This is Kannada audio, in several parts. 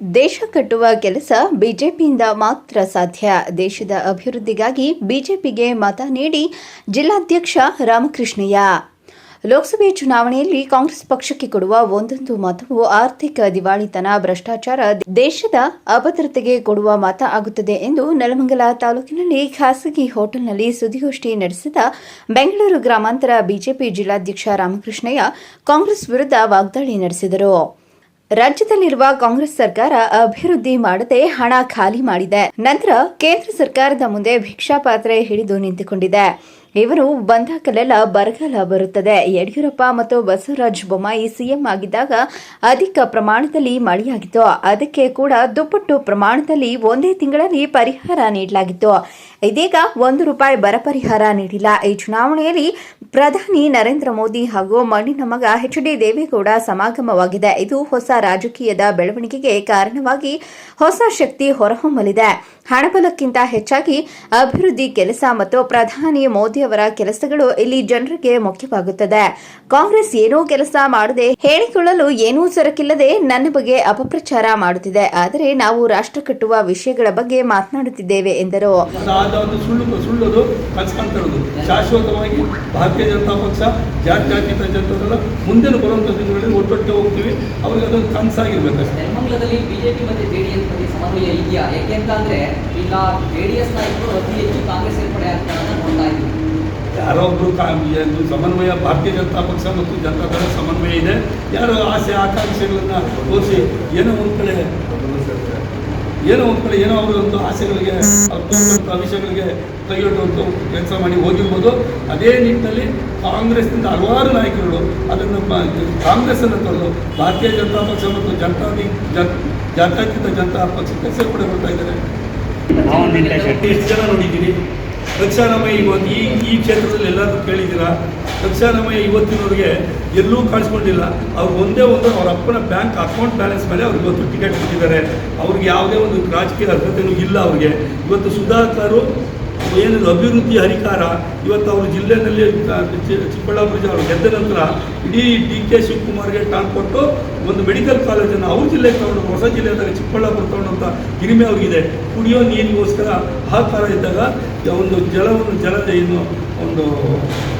ದೇಶ ಕಟ್ಟುವ ಕೆಲಸ ಬಿಜೆಪಿಯಿಂದ ಮಾತ್ರ ಸಾಧ್ಯ. ದೇಶದ ಅಭಿವೃದ್ಧಿಗಾಗಿ ಬಿಜೆಪಿಗೆ ಮತ ನೀಡಿ ಜಿಲ್ಲಾಧ್ಯಕ್ಷ ರಾಮಕೃಷ್ಣಯ್ಯ. ಲೋಕಸಭೆ ಚುನಾವಣೆಯಲ್ಲಿ ಕಾಂಗ್ರೆಸ್ ಪಕ್ಷಕ್ಕೆ ಕೊಡುವ ಒಂದೊಂದು ಮತವು ಆರ್ಥಿಕ ದಿವಾಳಿತನ ಭ್ರಷ್ಟಾಚಾರ, ದೇಶದ ಅಭದ್ರತೆಗೆ ಕೊಡುವ ಮತ ಆಗುತ್ತದೆ ಎಂದು ನೆಲಮಂಗಲ ತಾಲೂಕಿನಲ್ಲಿ ಖಾಸಗಿ ಹೋಟೆಲ್ನಲ್ಲಿ ಸುದ್ದಿಗೋಷ್ಠಿ ನಡೆಸಿದ ಬೆಂಗಳೂರು ಗ್ರಾಮಾಂತರ ಬಿಜೆಪಿ ಜಿಲ್ಲಾಧ್ಯಕ್ಷ ರಾಮಕೃಷ್ಣಯ್ಯ ಕಾಂಗ್ರೆಸ್ ವಿರುದ್ಧ ವಾಗ್ದಾಳಿ ನಡೆಸಿದರು. ರಾಜ್ಯದಲ್ಲಿರುವ ಕಾಂಗ್ರೆಸ್ ಸರ್ಕಾರ ಅಭಿವೃದ್ಧಿ ಮಾಡದೆ ಹಣ ಖಾಲಿ ಮಾಡಿದೆ. ನಂತರ ಕೇಂದ್ರ ಸರ್ಕಾರದ ಮುಂದೆ ಭಿಕ್ಷಾ ಪಾತ್ರೆ ಹಿಡಿದು ನಿಂತುಕೊಂಡಿದೆ. ಇವರು ಬಂದಾಗಲೆಲ್ಲ ಬರಗಾಲ ಬರುತ್ತದೆ. ಯಡಿಯೂರಪ್ಪ ಮತ್ತು ಬಸವರಾಜ ಬೊಮ್ಮಾಯಿ ಸಿಎಂ ಆಗಿದ್ದಾಗ ಅಧಿಕ ಪ್ರಮಾಣದಲ್ಲಿ ಮಳೆಯಾಗಿತ್ತು. ಅದಕ್ಕೆ ಕೂಡ ದುಪ್ಪಟ್ಟು ಪ್ರಮಾಣದಲ್ಲಿ ಒಂದೇ ತಿಂಗಳಲ್ಲಿ ಪರಿಹಾರ ನೀಡಲಾಗಿತ್ತು. ಇದೀಗ ಒಂದು ರೂಪಾಯಿ ಬರ ಪರಿಹಾರ ನೀಡಿಲ್ಲ. ಈ ಚುನಾವಣೆಯಲ್ಲಿ ಪ್ರಧಾನಿ ನರೇಂದ್ರ ಮೋದಿ ಹಾಗೂ ಮಣ್ಣಿನ ಮಗ ಎಚ್ ಡಿ ದೇವೇಗೌಡ ಸಮಾಗಮವಾಗಿದೆ. ಇದು ಹೊಸ ರಾಜಕೀಯದ ಬೆಳವಣಿಗೆಗೆ ಕಾರಣವಾಗಿ ಹೊಸ ಶಕ್ತಿ ಹೊರಹೊಮ್ಮಲಿದೆ. ಹಣಬಲಕ್ಕಿಂತ ಹೆಚ್ಚಾಗಿ ಅಭಿವೃದ್ಧಿ ಕೆಲಸ ಮತ್ತು ಪ್ರಧಾನಿ ಮೋದಿಯವರ ಕೆಲಸಗಳು ಇಲ್ಲಿ ಜನರಿಗೆ ಮುಖ್ಯವಾಗುತ್ತದೆ. ಕಾಂಗ್ರೆಸ್ ಏನೂ ಕೆಲಸ ಮಾಡದೆ ಹೇಳಿಕೊಳ್ಳಲು ಏನೂ ಸರಕಿಲ್ಲದೆ ನನ್ನ ಬಗ್ಗೆ ಅಪಪ್ರಚಾರ ಮಾಡುತ್ತಿದೆ. ಆದರೆ ನಾವು ರಾಷ್ಟ್ರ ಕಟ್ಟುವ ವಿಷಯಗಳ ಬಗ್ಗೆ ಮಾತನಾಡುತ್ತಿದ್ದೇವೆ ಎಂದರು. ಶಾಶ್ವತವಾಗಿ ಭಾರತೀಯ ಜನತಾ ಪಕ್ಷ ಮುಂದಿನ ಬರುವಂತಹ ದಿನಗಳಲ್ಲಿ ಒಟ್ಟೊಟ್ಟೆ ಹೋಗ್ತೀವಿ. ಅವ್ರಿಗೆ ಅದೊಂದು ಕನಸಾಗಿರ್ಬೇಕು ಅಷ್ಟೇ. ನೆಲಮಂಗಲದಲ್ಲಿ ಬಿಜೆಪಿ ಮತ್ತೆ ಎಸ್ ಬಗ್ಗೆ ಸಮನ್ವಯ ಇದೆಯಾ? ಯಾಕೆ ಅಂತ ಅಂದ್ರೆ ಈಗ ಜೆಡಿಎಸ್ ನಾಯಕರು ಅತಿ ಹೆಚ್ಚು ಕಾಂಗ್ರೆಸ್ ಸೇರ್ಪಡೆ ಆಗ್ತಾರೆ ನೋಡ್ತಾ ಇದ್ದೀವಿ. ಯಾರೋ ಒಬ್ರು ಕಾ ಇದು ಸಮನ್ವಯ ಭಾರತೀಯ ಜನತಾ ಪಕ್ಷ ಮತ್ತು ಜನತಾದಳ ಸಮನ್ವಯ ಇದೆ. ಯಾರೋ ಆಸೆ ಆಕಾಂಕ್ಷೆಗಳನ್ನು ತೋರಿಸಿ ಏನೋ ಒಂದು ಕಡೆ ಏನೋ ಒಂದು ಕಡೆ ಏನೋ ಒಂದು ಆಸೆಗಳಿಗೆ ವಿಷಯಗಳಿಗೆ ಕೈಯೊಡ್ಡುವಂಥ ಕೆಲಸ ಮಾಡಿ ಹೋಗಿರ್ಬೋದು. ಅದೇ ನಿಟ್ಟಿನಲ್ಲಿ ಕಾಂಗ್ರೆಸ್ನಿಂದ ಹಲವಾರು ನಾಯಕರುಗಳು ಅದನ್ನು ಕಾಂಗ್ರೆಸ್ಸನ್ನು ತಂದು ಭಾರತೀಯ ಜನತಾ ಪಕ್ಷ ಮತ್ತು ಜನತಾ ಜನ್, ಜಾತ್ಯತೀತ ಜನತಾ ಪಕ್ಷಕ್ಕೆ ಸೇರ್ಪಡೆ ಮಾಡ್ತಾ ಇದ್ದಾರೆ. ಎಷ್ಟು ಜನ ನೋಡಿದ್ದೀನಿ ಇವತ್ತು ಈ ಈ ಕ್ಷೇತ್ರದಲ್ಲಿ ಎಲ್ಲರೂ ಕೇಳಿದ್ದೀರಾ? ರಕ್ಷಾರಾಮಯ್ಯ ಇವತ್ತಿನವ್ರಿಗೆ ಎಲ್ಲೂ ಕಾಣಿಸ್ಕೊಂಡಿಲ್ಲ ಅವ್ರು ಒಂದೇ ಒಂದು ಅವ್ರ ಅಪ್ಪನ ಬ್ಯಾಂಕ್ ಅಕೌಂಟ್ ಬ್ಯಾಲೆನ್ಸ್ ಮೇಲೆ ಅವ್ರಿಗೆ ಇವತ್ತು ಟಿಕೆಟ್ ಕೊಟ್ಟಿದ್ದಾರೆ. ಅವ್ರಿಗೆ ಯಾವುದೇ ಒಂದು ರಾಜಕೀಯ ಅರ್ಹತೆಯೂ ಇಲ್ಲ ಅವ್ರಿಗೆ. ಇವತ್ತು ಸುಧಾಕರು ಏನಿದೆ ಅಭಿವೃದ್ಧಿ ಹರಿಕಾರ. ಇವತ್ತು ಅವರು ಜಿಲ್ಲೆಯಲ್ಲಿ ಚಿಕ್ಕಬಳ್ಳಾಪುರ ಜಿಲ್ಲೆ ಗೆದ್ದ ನಂತರ ಇಡೀ ಡಿ ಕೆ ಶಿವಕುಮಾರ್ಗೆ ಟಾನ್ ಕೊಟ್ಟು ಒಂದು ಮೆಡಿಕಲ್ ಕಾಲೇಜನ್ನು ಅವ್ರ ಜಿಲ್ಲೆಗೆ ತಗೊಂಡು, ಹೊಸ ಜಿಲ್ಲೆಯಲ್ಲಿ ಚಿಕ್ಕಬಳ್ಳಾಪುರ ತಗೊಂಡಂಥ ಹಿರಿಮೆ ಆಗಿದೆ ಕುಡಿಯೋ ನೀರಿಗೋಸ್ಕರ ಹಾಕಾರ ಇದ್ದಾಗ ಒಂದು ಜಲವನ್ನು ಜಲ ಏನು, ಒಂದು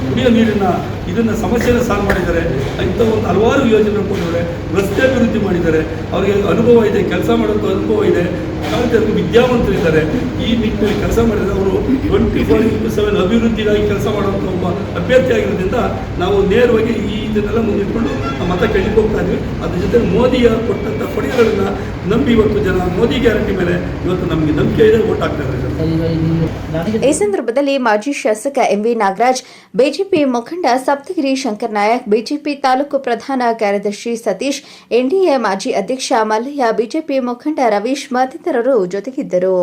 ಕುಡಿಯೋ ನೀರಿನ ಇದನ್ನು ಸಮಸ್ಯೆನ ಸಾಲ್ವ್ ಮಾಡಿದ್ದಾರೆ. ಇಂಥ ಒಂದು ಹಲವಾರು ಯೋಜನೆ ಕೊಟ್ಟಿದ್ದಾರೆ. ರಸ್ತೆ ಅಭಿವೃದ್ಧಿ ಮಾಡಿದ್ದಾರೆ. ಅವರಿಗೆ ಅನುಭವ ಇದೆ, ಕೆಲಸ ಮಾಡೋದು ಅನುಭವ ಇದೆ. ಕಾಂಗ್ರೆಸ್ ವಿದ್ಯಾವಂತರಿದ್ದಾರೆ. ಈ ನಿಟ್ಟಿನಲ್ಲಿ ಕೆಲಸ ಮಾಡಿದರೆ ಅವರು ಟ್ವೆಂಟಿ ಫೋರ್ ಇಂಟು ಸೆವೆನ್ ಅಭಿವೃದ್ಧಿಗಾಗಿ ಕೆಲಸ ಮಾಡುವಂಥ ಒಬ್ಬ ಅಭ್ಯರ್ಥಿ ಆಗಿರೋದ್ರಿಂದ ನಾವು ನೇರವಾಗಿ ಈ ಇದನ್ನೆಲ್ಲ ಮುಂದಿಟ್ಕೊಂಡು ಮತ ಕೇಳಿಕ್ಕೆ ಹೋಗ್ತಾ ಇದ್ವಿ. ಅದ್ರ ಜೊತೆ ಮೋದಿಯ ಕೊಟ್ಟಂಥ ಕೊಡುಗೆಗಳನ್ನು ನಂಬಿ ಇವತ್ತು ಜನ ಮೋದಿ ಗ್ಯಾರಂಟಿ ಮೇಲೆ ಇವತ್ತು ನಮಗೆ ನಂಬಿಕೆ ಇದೆ ಓಟ್ ಆಗ್ತಾ ಇದೆ ಈ ಸಂದರ್ಭದಲ್ಲಿ ಮಾಜಿ ಶಾಸಕ ಎಂವಿ ನಾಗರಾಜ್, ಬಿಜೆಪಿ ಮುಖಂಡ ಸಪ್ತಗಿರಿ ಶಂಕರ್ ನಾಯಕ್, ಬಿಜೆಪಿ ತಾಲೂಕು ಪ್ರಧಾನ ಕಾರ್ಯದರ್ಶಿ ಸತೀಶ್, ಎನ್ಡಿಎ ಮಾಜಿ ಅಧ್ಯಕ್ಷ ಮಲ್ಲಯ್ಯ, ಬಿಜೆಪಿ ಮುಖಂಡ ರವೀಶ್ ಮತ್ತಿತರರು ಜೊತೆಗಿದ್ದರು